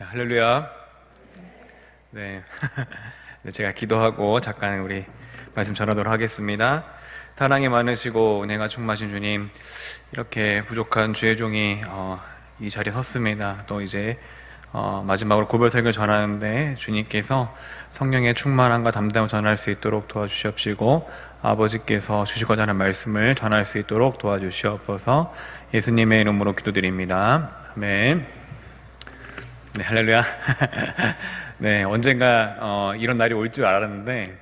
네, 할렐루야. 네. 네, 제가 기도하고 잠깐 우리 말씀 전하도록 하겠습니다. 사랑이 많으시고 은혜가 충만하신 주님, 이렇게 부족한 주의 종이 어, 이 자리에 섰습니다. 또 이제 어, 마지막으로 고별설교 전하는데 주님께서 성령의 충만함과 담담을 전할 수 있도록 도와주시옵시고 아버지께서 주시고자 하는 말씀을 전할 수 있도록 도와주시옵소서 예수님의 이름으로 기도드립니다. 아멘. 네, 할렐루야. 네, 언젠가 어, 이런 날이 올 줄 알았는데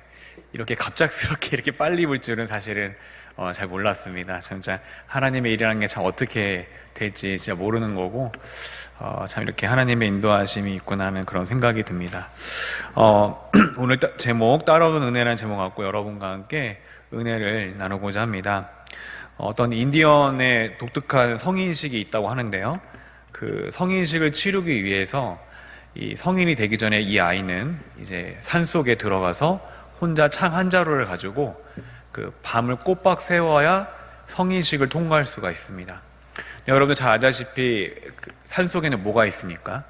이렇게 갑작스럽게 이렇게 빨리 올 줄은 사실은 어, 잘 몰랐습니다. 진짜 하나님의 일이라는 게 참 어떻게 될지 진짜 모르는 거고 어, 참 이렇게 하나님의 인도하심이 있구나 하는 그런 생각이 듭니다. 어, 오늘 따- 제목 따라오는 은혜라는 제목 갖고 여러분과 함께 은혜를 나누고자 합니다. 어떤 인디언의 독특한 성인식이 있다고 하는데요. 그 성인식을 치르기 위해서 이 성인이 되기 전에 이 아이는 이제 산 속에 들어가서 혼자 창 한 자루를 가지고 그 밤을 꼬박 세워야 성인식을 통과할 수가 있습니다. 여러분들 잘 알다시피 그산 속에는 뭐가 있습니까?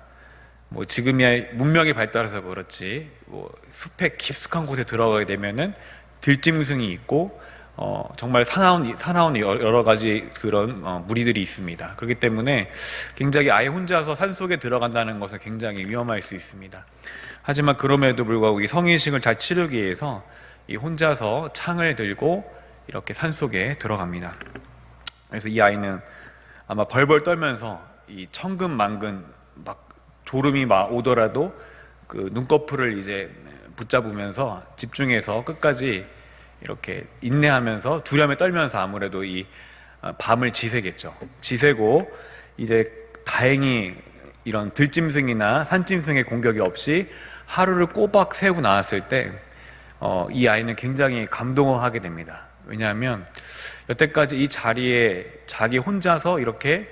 뭐 지금이야 문명이 발달해서 그렇지 뭐 숲에 깊숙한 곳에 들어가게 되면은 들짐승이 있고 어 정말 사나운 사나운 여러 가지 그런 어, 무리들이 있습니다. 그렇기 때문에 굉장히 아예 혼자서 산 속에 들어간다는 것은 굉장히 위험할 수 있습니다. 하지만 그럼에도 불구하고 이 성인식을 잘 치르기 위해서 이 혼자서 창을 들고 이렇게 산 속에 들어갑니다. 그래서 이 아이는 아마 벌벌 떨면서 이 천근 만근 막 졸음이 막 오더라도 그 눈꺼풀을 이제 붙잡으면서 집중해서 끝까지 이렇게 인내하면서 두려움에 떨면서 아무래도 이 아, 밤을 지새겠죠. 지새고 이제 다행히 이런 들짐승이나 산짐승의 공격이 없이 하루를 꼬박 세우고 나왔을 때, 어, 이 아이는 굉장히 감동을 하게 됩니다. 왜냐하면 여태까지 이 자리에 자기 혼자서 이렇게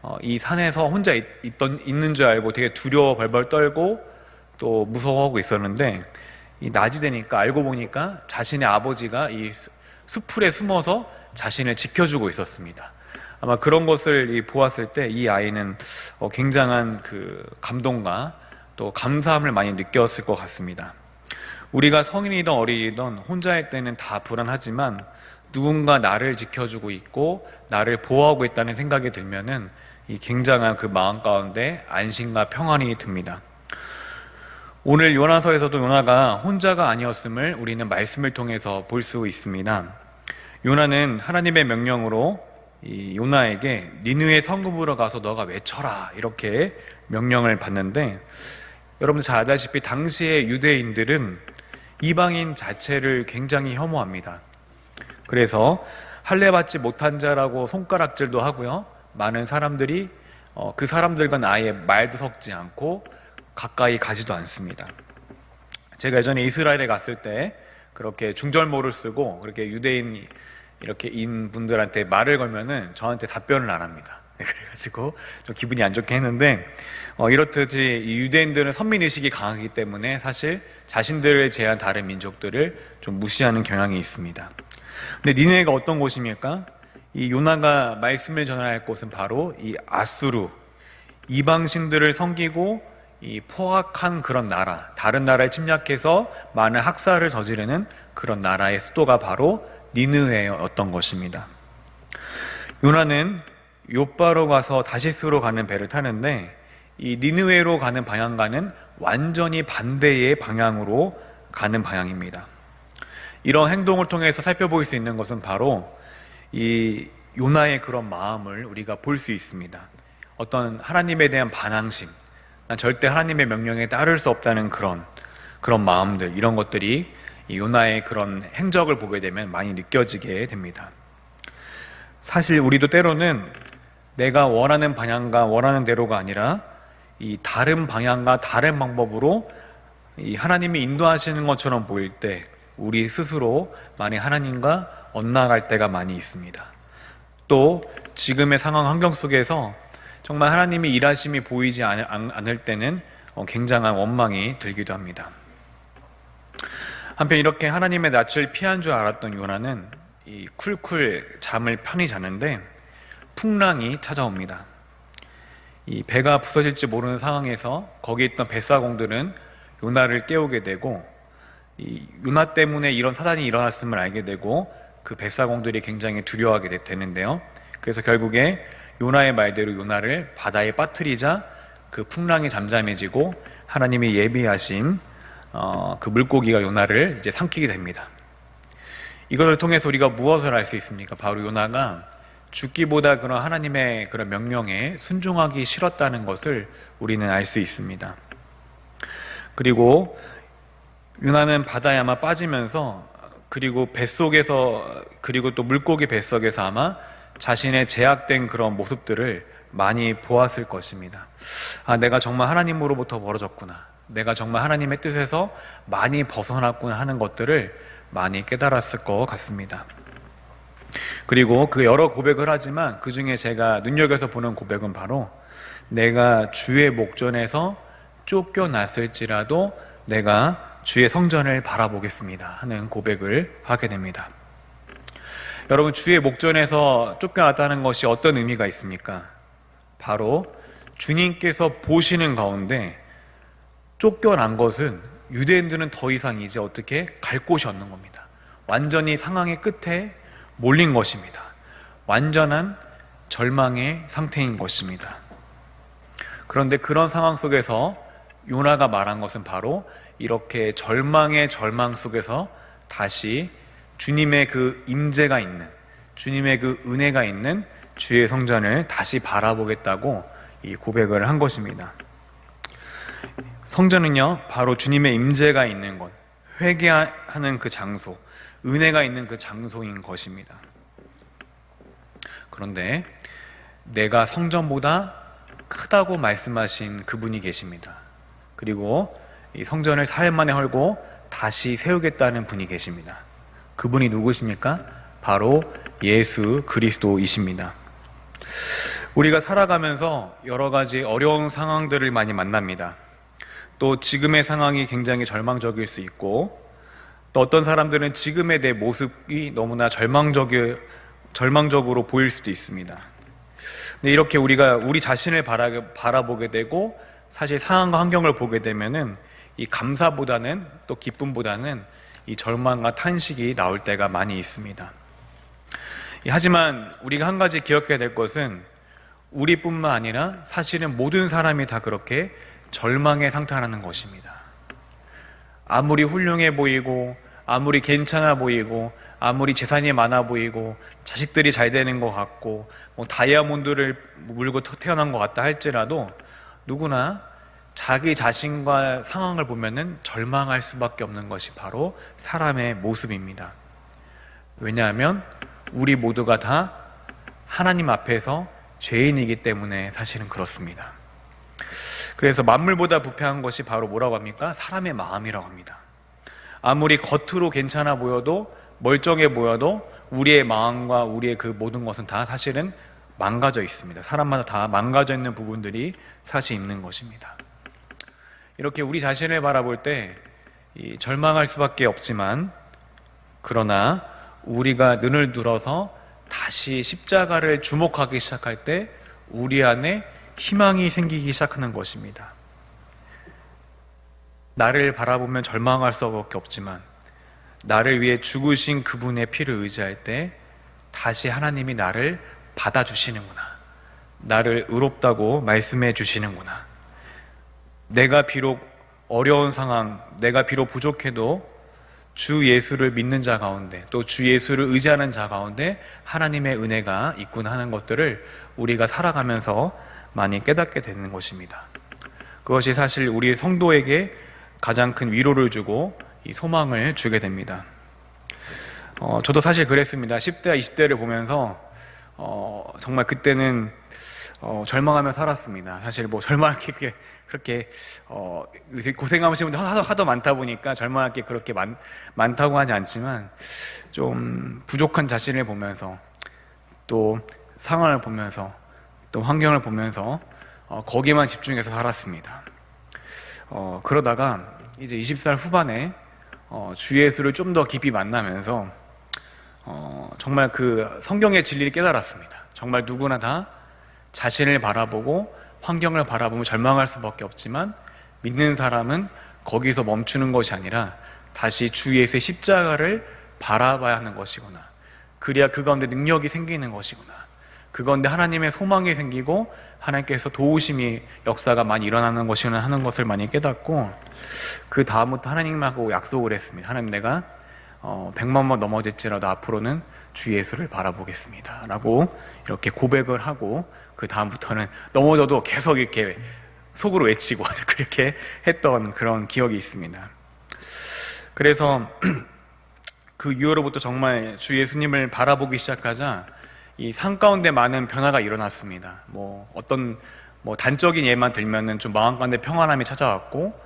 어, 이 산에서 혼자 있, 있던, 있는 줄 알고 되게 두려워 벌벌 떨고 또 무서워하고 있었는데 이 낮이 되니까 알고 보니까 자신의 아버지가 이 수- 수풀에 숨어서 자신을 지켜주고 있었습니다. 아마 그런 것을 이 보았을 때 이 아이는 어, 굉장한 그 감동과 또 감사함을 많이 느꼈을 것 같습니다. 우리가 성인이든 어린이든 혼자일 때는 다 불안하지만 누군가 나를 지켜주고 있고 나를 보호하고 있다는 생각이 들면은 이 굉장한 그 마음 가운데 안심과 평안이 듭니다. 오늘 요나서에서도 요나가 혼자가 아니었음을 우리는 말씀을 통해서 볼 수 있습니다. 요나는 하나님의 명령으로 이 요나에게 니느웨 성읍으로 가서 너가 외쳐라 이렇게 명령을 받는데 여러분 잘 아다시피 당시의 유대인들은 이방인 자체를 굉장히 혐오합니다. 그래서 할례 받지 못한 자라고 손가락질도 하고요. 많은 사람들이 어, 그 사람들과는 아예 말도 섞지 않고 가까이 가지도 않습니다. 제가 예전에 이스라엘에 갔을 때 그렇게 중절모를 쓰고 그렇게 유대인 이렇게 인 분들한테 말을 걸면은 저한테 답변을 안 합니다. 그래가지고 좀 기분이 안 좋게 했는데 어, 이렇듯이 이 유대인들은 선민 의식이 강하기 때문에 사실 자신들을 제한 다른 민족들을 좀 무시하는 경향이 있습니다. 근데 니네가 어떤 곳입니까? 이 요나가 말씀을 전할 곳은 바로 이 아수르 이방신들을 섬기고 이 포악한 그런 나라, 다른 나라에 침략해서 많은 학살을 저지르는 그런 나라의 수도가 바로 니느웨였던 것입니다. 요나는 요바로 가서 다시스로 가는 배를 타는데 이 니느웨로 가는 방향과는 완전히 반대의 방향으로 가는 방향입니다. 이런 행동을 통해서 살펴볼 수 있는 것은 바로 이 요나의 그런 마음을 우리가 볼 수 있습니다. 어떤 하나님에 대한 반항심, 난 절대 하나님의 명령에 따를 수 없다는 그런 그런 마음들 이런 것들이 이 요나의 그런 행적을 보게 되면 많이 느껴지게 됩니다. 사실 우리도 때로는 내가 원하는 방향과 원하는 대로가 아니라 이 다른 방향과 다른 방법으로 이 하나님이 인도하시는 것처럼 보일 때 우리 스스로 많이 하나님과 엇나갈 때가 많이 있습니다. 또 지금의 상황 환경 속에서 정말 하나님이 일하심이 보이지 않을 때는 어, 굉장한 원망이 들기도 합니다. 한편 이렇게 하나님의 낯을 피한 줄 알았던 요나는 이 쿨쿨 잠을 편히 자는데 풍랑이 찾아옵니다. 이 배가 부서질지 모르는 상황에서 거기 있던 뱃사공들은 요나를 깨우게 되고 이 요나 때문에 이런 사단이 일어났음을 알게 되고 그 뱃사공들이 굉장히 두려워하게 되- 되는데요. 그래서 결국에 요나의 말대로 요나를 바다에 빠뜨리자 그 풍랑이 잠잠해지고 하나님이 예비하신 어, 그 물고기가 요나를 이제 삼키게 됩니다. 이것을 통해서 우리가 무엇을 알 수 있습니까? 바로 요나가 죽기보다 그런 하나님의 그런 명령에 순종하기 싫었다는 것을 우리는 알 수 있습니다. 그리고 요나는 바다에 아마 빠지면서 그리고 뱃속에서 그리고 또 물고기 뱃속에서 아마 자신의 제약된 그런 모습들을 많이 보았을 것입니다. 아, 내가 정말 하나님으로부터 멀어졌구나. 내가 정말 하나님의 뜻에서 많이 벗어났구나 하는 것들을 많이 깨달았을 것 같습니다. 그리고 그 여러 고백을 하지만 그 중에 제가 눈여겨서 보는 고백은 바로 내가 주의 목전에서 쫓겨났을지라도 내가 주의 성전을 바라보겠습니다 하는 고백을 하게 됩니다. 여러분 주의 목전에서 쫓겨났다는 것이 어떤 의미가 있습니까? 바로 주님께서 보시는 가운데 쫓겨난 것은 유대인들은 더 이상 이제 어떻게 갈 곳이 없는 겁니다. 완전히 상황의 끝에 몰린 것입니다. 완전한 절망의 상태인 것입니다. 그런데 그런 상황 속에서 요나가 말한 것은 바로 이렇게 절망의 절망 속에서 다시 주님의 그 임재가 있는 주님의 그 은혜가 있는 주의 성전을 다시 바라보겠다고 이 고백을 한 것입니다. 성전은요, 바로 주님의 임재가 있는 곳, 회개하는 그 장소, 은혜가 있는 그 장소인 것입니다. 그런데 내가 성전보다 크다고 말씀하신 그분이 계십니다. 그리고 이 성전을 사흘 만에 헐고 다시 세우겠다는 분이 계십니다. 그분이 누구십니까? 바로 예수 그리스도이십니다. 우리가 살아가면서 여러 가지 어려운 상황들을 많이 만납니다. 또 지금의 상황이 굉장히 절망적일 수 있고 또 어떤 사람들은 지금의 내 모습이 너무나 절망적이, 절망적으로 보일 수도 있습니다. 근데 이렇게 우리가 우리 자신을 바라, 바라보게 되고 사실 상황과 환경을 보게 되면은 이 감사보다는 또 기쁨보다는 이 절망과 탄식이 나올 때가 많이 있습니다. 이 하지만 우리가 한 가지 기억해야 될 것은 우리뿐만 아니라 사실은 모든 사람이 다 그렇게 절망의 상태라는 것입니다. 아무리 훌륭해 보이고 아무리 괜찮아 보이고 아무리 재산이 많아 보이고 자식들이 잘 되는 것 같고 뭐 다이아몬드를 물고 태어난 것 같다 할지라도 누구나 자기 자신과 상황을 보면은 절망할 수밖에 없는 것이 바로 사람의 모습입니다. 왜냐하면 우리 모두가 다 하나님 앞에서 죄인이기 때문에 사실은 그렇습니다. 그래서 만물보다 부패한 것이 바로 뭐라고 합니까? 사람의 마음이라고 합니다. 아무리 겉으로 괜찮아 보여도 멀쩡해 보여도 우리의 마음과 우리의 그 모든 것은 다 사실은 망가져 있습니다. 사람마다 다 망가져 있는 부분들이 사실 있는 것입니다. 이렇게 우리 자신을 바라볼 때 절망할 수밖에 없지만 그러나 우리가 눈을 들어서 다시 십자가를 주목하기 시작할 때 우리 안에 희망이 생기기 시작하는 것입니다. 나를 바라보면 절망할 수밖에 없지만 나를 위해 죽으신 그분의 피를 의지할 때 다시 하나님이 나를 받아주시는구나. 나를 의롭다고 말씀해 주시는구나. 내가 비록 어려운 상황, 내가 비록 부족해도 주 예수를 믿는 자 가운데 또 주 예수를 의지하는 자 가운데 하나님의 은혜가 있구나 하는 것들을 우리가 살아가면서 많이 깨닫게 되는 것입니다. 그것이 사실 우리 성도에게 가장 큰 위로를 주고 이 소망을 주게 됩니다. 어, 저도 사실 그랬습니다. 10대, 20대를 보면서 어, 정말 그때는 어, 절망하며 살았습니다. 사실 뭐 절망할 게 그렇게, 어, 고생하시는 분들 하도, 하도 많다 보니까 절망할 게 그렇게 많, 많다고 하지 않지만 좀 부족한 자신을 보면서 또 상황을 보면서 또 환경을 보면서 어, 거기에만 집중해서 살았습니다. 어, 그러다가 이제 20살 후반에 어, 주 예수를 좀 더 깊이 만나면서 어, 정말 그 성경의 진리를 깨달았습니다. 정말 누구나 다 자신을 바라보고 환경을 바라보면 절망할 수밖에 없지만 믿는 사람은 거기서 멈추는 것이 아니라 다시 주 예수의 십자가를 바라봐야 하는 것이구나. 그래야 그 가운데 능력이 생기는 것이구나. 그 가운데 하나님의 소망이 생기고 하나님께서 도우심이 역사가 많이 일어나는 것이구나 하는 것을 많이 깨닫고 그 다음부터 하나님하고 약속을 했습니다. 하나님 내가 어, 100만 번 넘어질지라도 앞으로는 주 예수를 바라보겠습니다. 라고 이렇게 고백을 하고 그 다음부터는 넘어져도 계속 이렇게 속으로 외치고 그렇게 했던 그런 기억이 있습니다. 그래서 그 이후로부터 정말 주 예수님을 바라보기 시작하자 이삶 가운데 많은 변화가 일어났습니다. 뭐 어떤 뭐 단적인 예만 들면은 좀 마음 가운데 평안함이 찾아왔고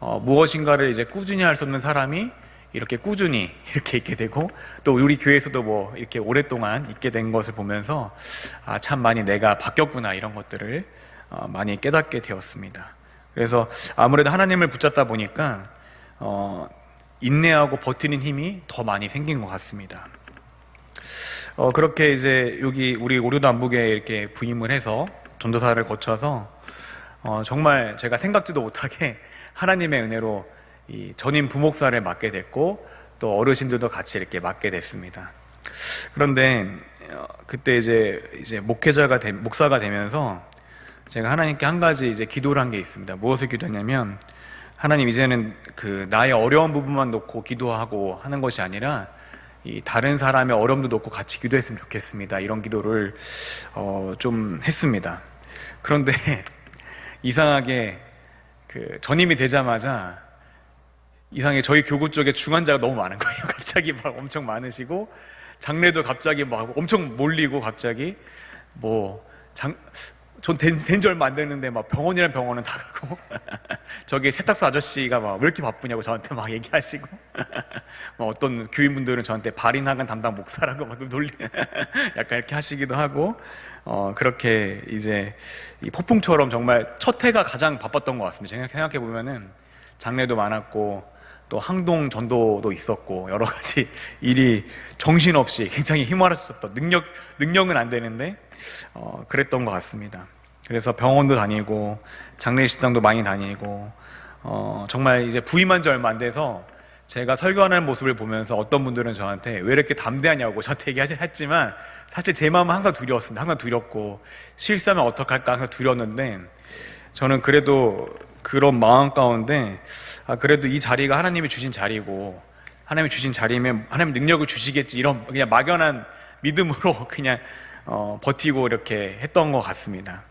어, 무엇인가를 이제 꾸준히 할 수 없는 사람이 이렇게 꾸준히 이렇게 있게 되고 또 우리 교회에서도 뭐 이렇게 오랫동안 있게 된 것을 보면서 아, 참 많이 내가 바뀌었구나 이런 것들을 어, 많이 깨닫게 되었습니다. 그래서 아무래도 하나님을 붙잡다 보니까 어, 인내하고 버티는 힘이 더 많이 생긴 것 같습니다. 어, 그렇게 이제 여기 우리 오류남북에 이렇게 부임을 해서 전도사를 거쳐서 어, 정말 제가 생각지도 못하게 하나님의 은혜로 이 전임 부목사를 맡게 됐고 또 어르신들도 같이 이렇게 맡게 됐습니다. 그런데 어, 그때 이제 이제 목회자가 되, 목사가 되면서 제가 하나님께 한 가지 이제 기도를 한 게 있습니다. 무엇을 기도했냐면 하나님 이제는 그 나의 어려운 부분만 놓고 기도하고 하는 것이 아니라 이 다른 사람의 어려움도 놓고 같이 기도했으면 좋겠습니다. 이런 기도를 어, 좀 했습니다. 그런데 이상하게 그 전임이 되자마자 이상하게 저희 교구 쪽에 중환자가 너무 많은 거예요. 갑자기 막 엄청 많으시고 장례도 갑자기 막 엄청 몰리고 갑자기 뭐장 전된지 얼마 안 됐는데 막 병원이란 병원은 다 가고 저기 세탁소 아저씨가 막 왜 이렇게 바쁘냐고 저한테 막 얘기하시고 뭐 어떤 교인분들은 저한테 발인학은 담당 목사라고 막 놀리 약간 이렇게 하시기도 하고 어 그렇게 이제 이 폭풍처럼 정말 첫 해가 가장 바빴던 것 같습니다. 생각해 보면은 장례도 많았고 또 항동 전도도 있었고 여러 가지 일이 정신없이 굉장히 휘말렸었던 능력 능력은 안 되는데 어, 그랬던 것 같습니다. 그래서 병원도 다니고 장례식장도 많이 다니고 어, 정말 이제 부임한 지 얼마 안 돼서 제가 설교하는 모습을 보면서 어떤 분들은 저한테 왜 이렇게 담대하냐고 저한테 얘기했지만 사실 제 마음은 항상 두려웠습니다. 항상 두렵고 실수하면 어떡할까 항상 두려웠는데 저는 그래도 그런 마음 가운데 아, 그래도 이 자리가 하나님이 주신 자리고 하나님이 주신 자리면 하나님 능력을 주시겠지 이런 그냥 막연한 믿음으로 그냥 어, 버티고 이렇게 했던 것 같습니다.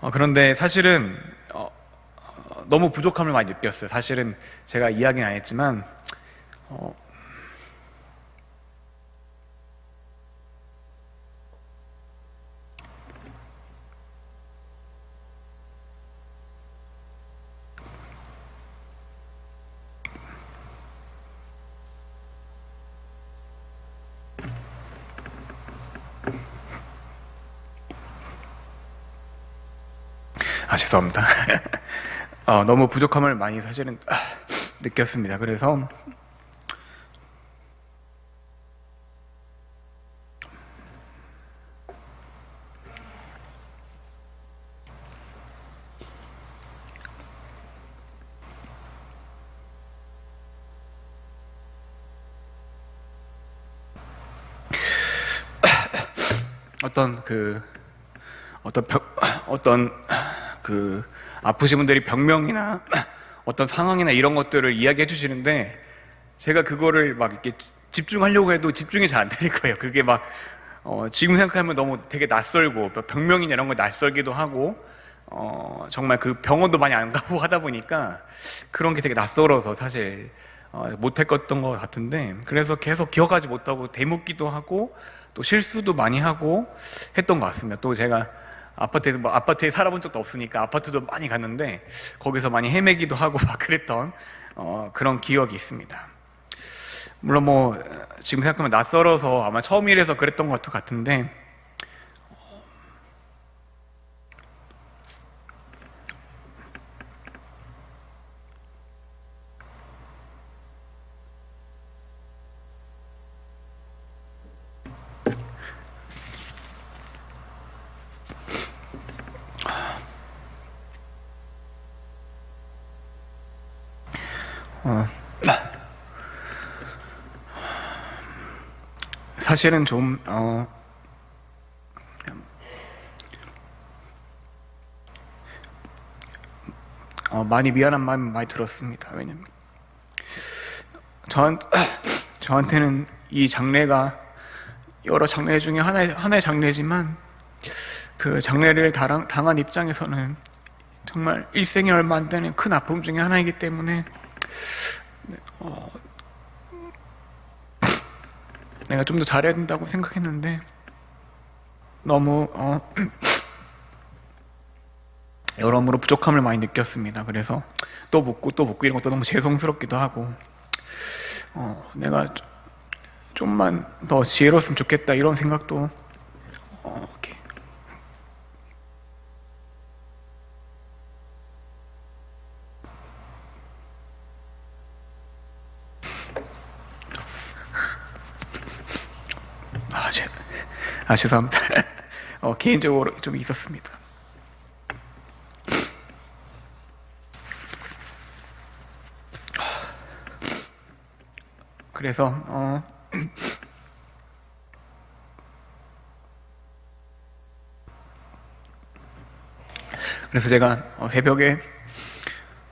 어, 그런데 사실은 어, 어, 너무 부족함을 많이 느꼈어요. 사실은 제가 이야기는 안 했지만 어, 아, 죄송합니다. 어, 너무 부족함을 많이 사실은 아, 느꼈습니다. 그래서 어떤 그 어떤 병, 어떤 그 아프신 분들이 병명이나 어떤 상황이나 이런 것들을 이야기해 주시는데 제가 그거를 막 이렇게 집중하려고 해도 집중이 잘 안 될 거예요. 그게 막 어, 지금 생각하면 너무 되게 낯설고 병명이나 이런 거 낯설기도 하고 어, 정말 그 병원도 많이 안 가고 하다 보니까 그런 게 되게 낯설어서 사실 어, 못했던 것 같은데 그래서 계속 기억하지 못하고 대묻기도 하고 또 실수도 많이 하고 했던 것 같습니다. 또 제가 아파트에 뭐 아파트에 살아본 적도 없으니까 아파트도 많이 갔는데 거기서 많이 헤매기도 하고 막 그랬던 어, 그런 기억이 있습니다. 물론 뭐 지금 생각하면 낯설어서 아마 처음이라서 그랬던 것도 같은데 사실은 좀 어, 어, 많이 미안한 마음이 많이 들었습니다. 왜냐면 저한, 저한테는 이 장례가 여러 장례 중에 하나의, 하나의 장례지만 그 장례를 당한, 당한 입장에서는 정말 일생에 얼마 안 되는 큰 아픔 중에 하나이기 때문에 어, 내가 좀 더 잘해야 된다고 생각했는데 너무 어, 여러모로 부족함을 많이 느꼈습니다. 그래서 또 묻고 또 묻고 이런 것도 너무 죄송스럽기도 하고 어, 내가 좀- 좀만 더 지혜로웠으면 좋겠다 이런 생각도 어, 이렇게 아, 죄, 아 죄송합니다. 어, 개인적으로 좀 있었습니다. 그래서 어, 그래서 제가 어, 새벽에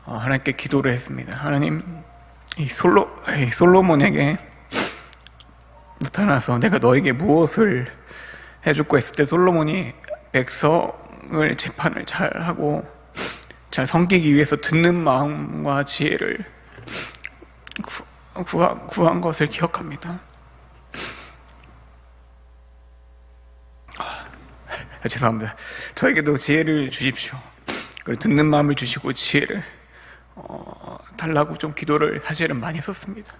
어, 하나님께 기도를 했습니다. 하나님, 이 솔로 이 솔로몬에게 나타나서 내가 너에게 무엇을 해줄까 했을 때 솔로몬이 백성을 재판을 잘 하고 잘 섬기기 위해서 듣는 마음과 지혜를 구, 구한, 구한 것을 기억합니다. 아, 죄송합니다. 저에게도 지혜를 주십시오. 듣는 마음을 주시고 지혜를 어, 달라고 좀 기도를 사실은 많이 했었습니다.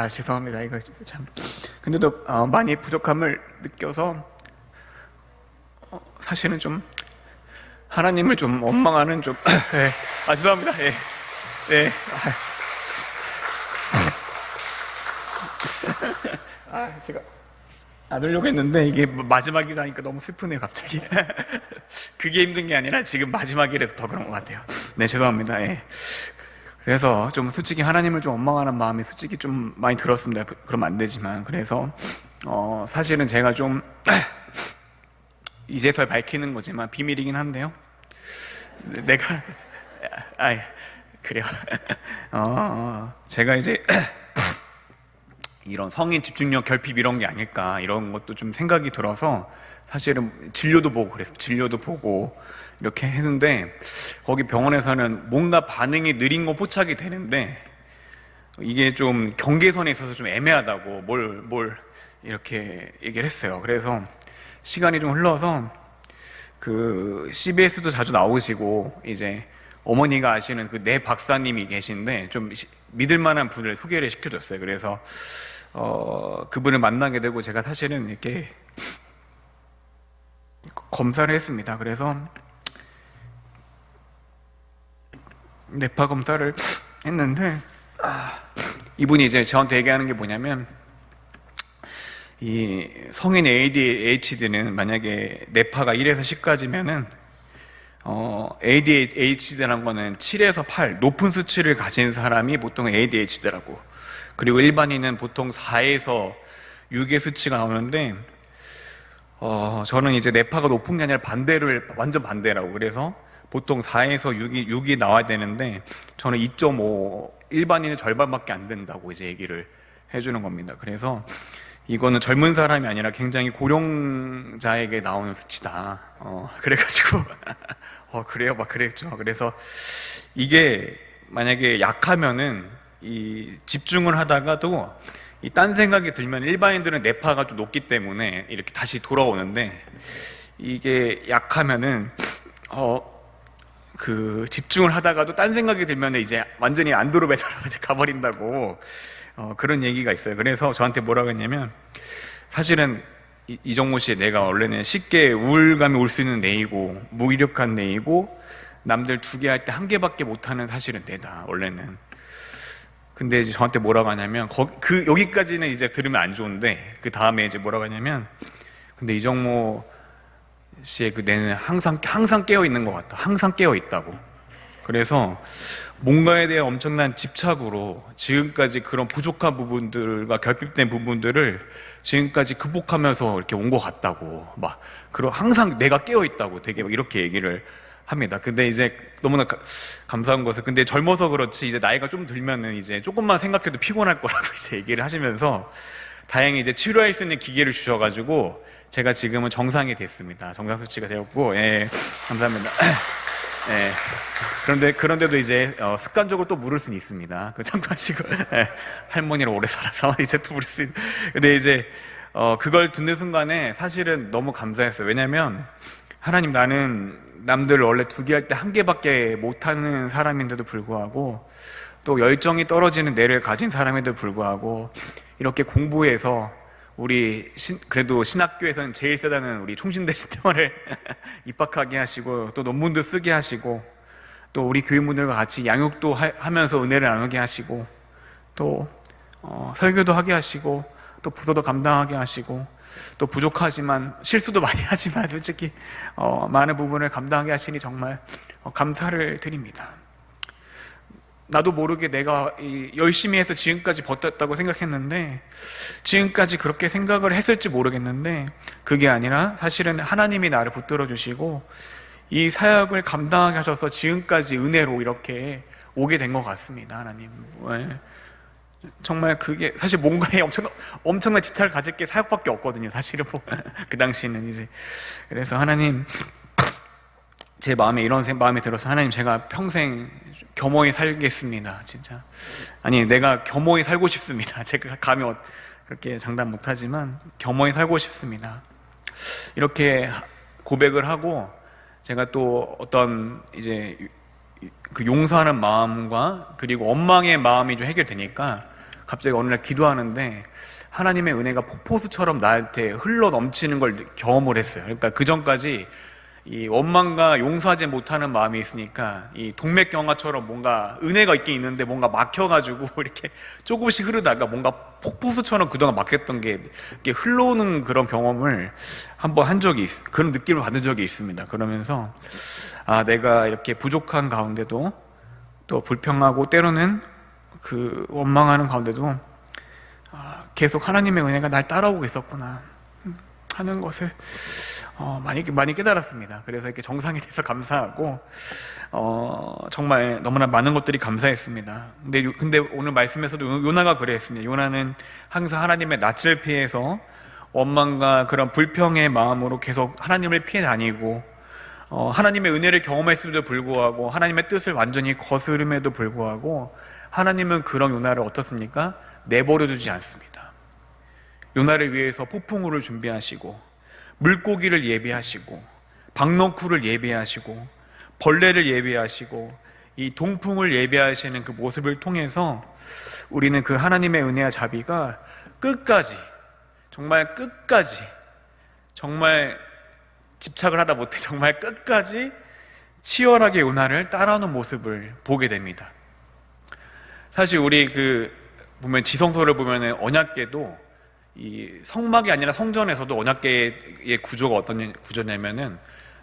아 죄송합니다. 이거 참. 근데도 어, 많이 부족함을 느껴서 어, 사실은 좀 하나님을 좀 원망하는 좀. 네. 아 죄송합니다. 예. 네. 아 제가 안 울려고 했는데 이게 마지막이라 하니까 너무 슬프네요 갑자기. 그게 힘든 게 아니라 지금 마지막이라서 더 그런 것 같아요. 네 죄송합니다. 예. 그래서 좀 솔직히 하나님을 좀 원망하는 마음이 솔직히 좀 많이 들었습니다. 그러면 안 되지만 그래서 어, 사실은 제가 좀 이제서 밝히는 거지만 비밀이긴 한데요. 내가 아 그래요. 어, 어, 제가 이제 이런 성인 집중력 결핍 이런 게 아닐까 이런 것도 좀 생각이 들어서 사실은 진료도 보고 그랬어요. 진료도 보고 이렇게 했는데 거기 병원에서는 뭔가 반응이 느린 거 포착이 되는데 이게 좀 경계선에 있어서 좀 애매하다고 뭘 뭘 이렇게 얘기를 했어요. 그래서 시간이 좀 흘러서 그 CBS도 자주 나오시고 이제 어머니가 아시는 그 내 박사님이 계신데 좀 시- 믿을 만한 분을 소개를 시켜줬어요. 그래서 어 그분을 만나게 되고 제가 사실은 이렇게 검사를 했습니다. 그래서 뇌파 검사를 했는데 아, 이분이 이제 저한테 얘기하는 게 뭐냐면 이 성인 ADHD는 만약에 뇌파가 1에서 10까지면은 어, ADHD라는 거는 7에서 8 높은 수치를 가진 사람이 보통 ADHD라고. 그리고 일반인은 보통 4에서 6의 수치가 나오는데 어, 저는 이제 뇌파가 높은 게 아니라 반대를 완전 반대라고. 그래서 보통 4에서 6이, 6이 나와야 되는데 저는 2.5 일반인의 절반밖에 안 된다고 이제 얘기를 해주는 겁니다. 그래서 이거는 젊은 사람이 아니라 굉장히 고령자에게 나오는 수치다. 어, 그래가지고 어 그래요, 막 그랬죠. 그래서 이게 만약에 약하면은 이 집중을 하다가도 이 딴 생각이 들면 일반인들은 뇌파가 좀 높기 때문에 이렇게 다시 돌아오는데 이게 약하면은 어 그 집중을 하다가도 딴 생각이 들면 이제 완전히 안드로메다로 이제 가버린다고 어, 그런 얘기가 있어요. 그래서 저한테 뭐라고 했냐면 사실은 이, 이정모 씨 내가 원래는 쉽게 우울감이 올 수 있는 내이고 무기력한 내이고 남들 두 개 할 때 한 개밖에 못하는 사실은 내다 원래는. 근데 이제 저한테 뭐라고 하냐면 거, 그 여기까지는 이제 들으면 안 좋은데 그 다음에 이제 뭐라고 하냐면 근데 이정모 씨의 그 내는 항상 항상 깨어 있는 것 같다. 항상 깨어 있다고. 그래서 뭔가에 대한 엄청난 집착으로 지금까지 그런 부족한 부분들과 결핍된 부분들을 지금까지 극복하면서 이렇게 온 것 같다고 막 그런 항상 내가 깨어 있다고 되게 막 이렇게 얘기를 합니다. 근데 이제 너무나 가- 감사한 것은 근데 젊어서 그렇지 이제 나이가 좀 들면은 이제 조금만 생각해도 피곤할 거라고 이제 얘기를 하시면서 다행히 이제 치료할 수 있는 기계를 주셔가지고 제가 지금은 정상이 됐습니다. 정상 수치가 되었고 예 감사합니다. 예. 그런데 그런데도 이제 어, 습관적으로 또 물을 수는 있습니다. 그 참고하시고 예. 할머니를 오래 살아서 이제 또 물을 수 있는. 근데 이제 어, 그걸 듣는 순간에 사실은 너무 감사했어요. 왜냐하면 하나님 나는 남들 원래 두 개 할 때 한 개밖에 못하는 사람인데도 불구하고 또 열정이 떨어지는 뇌를 가진 사람에도 불구하고 이렇게 공부해서 우리 신- 그래도 신학교에서는 제일 세다는 우리 총신대 신대원을 입학하게 하시고 또 논문도 쓰게 하시고 또 우리 교인분들과 같이 양육도 하, 하면서 은혜를 나누게 하시고 또 어, 설교도 하게 하시고 또 부서도 감당하게 하시고 또 부족하지만 실수도 많이 하지만 솔직히 어, 많은 부분을 감당하게 하시니 정말 어, 감사를 드립니다. 나도 모르게 내가 이 열심히 해서 지금까지 버텼다고 생각했는데 지금까지 그렇게 생각을 했을지 모르겠는데 그게 아니라 사실은 하나님이 나를 붙들어 주시고 이 사역을 감당하게 하셔서 지금까지 은혜로 이렇게 오게 된 것 같습니다 하나님. 네. 정말 그게 사실 뭔가에 엄청 엄청난 지차를 가질 게 사역밖에 없거든요 사실은 뭐 그 당시는 이제. 그래서 하나님 제 마음에 이런 생- 마음이 들어서 하나님 제가 평생 겸허히 살겠습니다 진짜. 아니 내가 겸허히 살고 싶습니다. 제가 감히 어- 그렇게 장담 못하지만 겸허히 살고 싶습니다. 이렇게 고백을 하고 제가 또 어떤 이제 그 용서하는 마음과 그리고 원망의 마음이 좀 해결되니까 갑자기 어느 날 기도하는데 하나님의 은혜가 폭포수처럼 나한테 흘러 넘치는 걸 경험을 했어요. 그러니까 그 전까지 이 원망과 용서하지 못하는 마음이 있으니까 이 동맥경화처럼 뭔가 은혜가 있긴 있는데 뭔가 막혀가지고 이렇게 조금씩 흐르다가 뭔가 폭포수처럼 그동안 막혔던 게 흘러오는 그런 경험을 한번 한 적이 있, 그런 느낌을 받은 적이 있습니다. 그러면서 아 내가 이렇게 부족한 가운데도 또 불평하고 때로는 그 원망하는 가운데도 아, 계속 하나님의 은혜가 날 따라오고 있었구나 음, 하는 것을 어, 많이 많이 깨달았습니다. 그래서 이렇게 정상이 돼서 감사하고 어, 정말 너무나 많은 것들이 감사했습니다. 근데 요- 근데 오늘 말씀에서도 요- 요나가 그랬습니다. 요나는 항상 하나님의 낯을 피해서 원망과 그런 불평의 마음으로 계속 하나님을 피해 다니고 어, 하나님의 은혜를 경험했음에도 불구하고 하나님의 뜻을 완전히 거스름에도 불구하고 하나님은 그런 요나를 어떻습니까? 내버려 두지 않습니다. 요나를 위해서 폭풍우를 준비하시고 물고기를 예비하시고 박너쿠를 예비하시고 벌레를 예비하시고 이 동풍을 예비하시는 그 모습을 통해서 우리는 그 하나님의 은혜와 자비가 끝까지 정말 끝까지 정말 집착을 하다 못해 정말 끝까지 치열하게 요나를 따라오는 모습을 보게 됩니다. 사실 우리 그 보면 지성서를 보면은 언약계도 이 성막이 아니라 성전에서도 언약계의 구조가 어떤 구조냐면은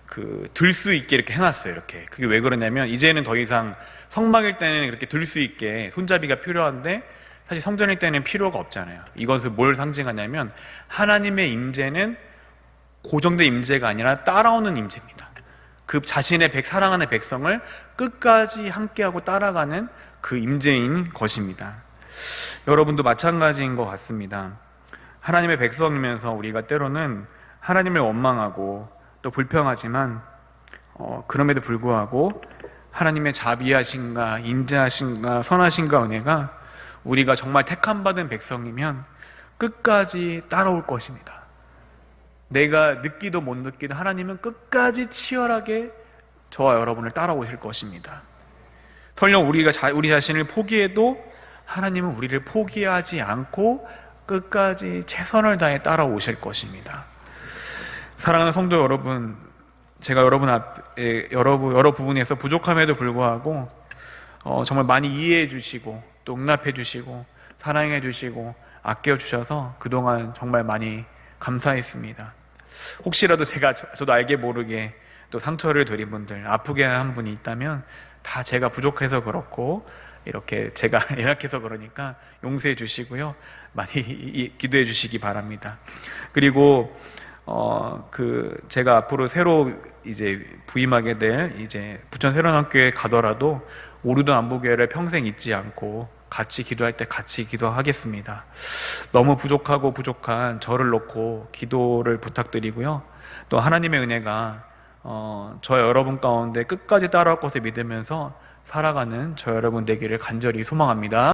그 들 수 있게 이렇게 해놨어요. 이렇게 그게 왜 그러냐면 이제는 더 이상 성막일 때는 이렇게 들 수 있게 손잡이가 필요한데 사실 성전일 때는 필요가 없잖아요. 이것을 뭘 상징하냐면 하나님의 임재는 고정된 임재가 아니라 따라오는 임재입니다. 그 자신의 백 사랑하는 백성을 끝까지 함께하고 따라가는 그 임재인 것입니다. 여러분도 마찬가지인 것 같습니다. 하나님의 백성이면서 우리가 때로는 하나님을 원망하고 또 불평하지만 어, 그럼에도 불구하고 하나님의 자비하신가 인자하신가 선하신가 은혜가 우리가 정말 택함 받은 백성이면 끝까지 따라올 것입니다. 내가 느끼도 못 느끼도 하나님은 끝까지 치열하게 저와 여러분을 따라오실 것입니다. 설령 우리가 자, 우리 자신을 포기해도 하나님은 우리를 포기하지 않고 끝까지 최선을 다해 따라오실 것입니다. 사랑하는 성도 여러분, 제가 여러분 앞에 여러, 부- 여러 부분에서 부족함에도 불구하고 어, 정말 많이 이해해 주시고 또 응답해 주시고 사랑해 주시고 아껴 주셔서 그동안 정말 많이 감사했습니다. 혹시라도 제가 저- 저도 알게 모르게 또 상처를 드린 분들, 아프게 한 분이 있다면 다 제가 부족해서 그렇고 이렇게 제가 연약해서 그러니까 용서해 주시고요. 많이 이- 기도해 주시기 바랍니다. 그리고 어 그 제가 앞으로 새로 이제 부임하게 될 이제 부천 새로운학교에 가더라도 오르돈 안보교회를 평생 잊지 않고 같이 기도할 때 같이 기도하겠습니다. 너무 부족하고 부족한 저를 놓고 기도를 부탁드리고요. 또 하나님의 은혜가 어, 저 여러분 가운데 끝까지 따라올 것을 믿으면서 살아가는 저 여러분 되기를 간절히 소망합니다.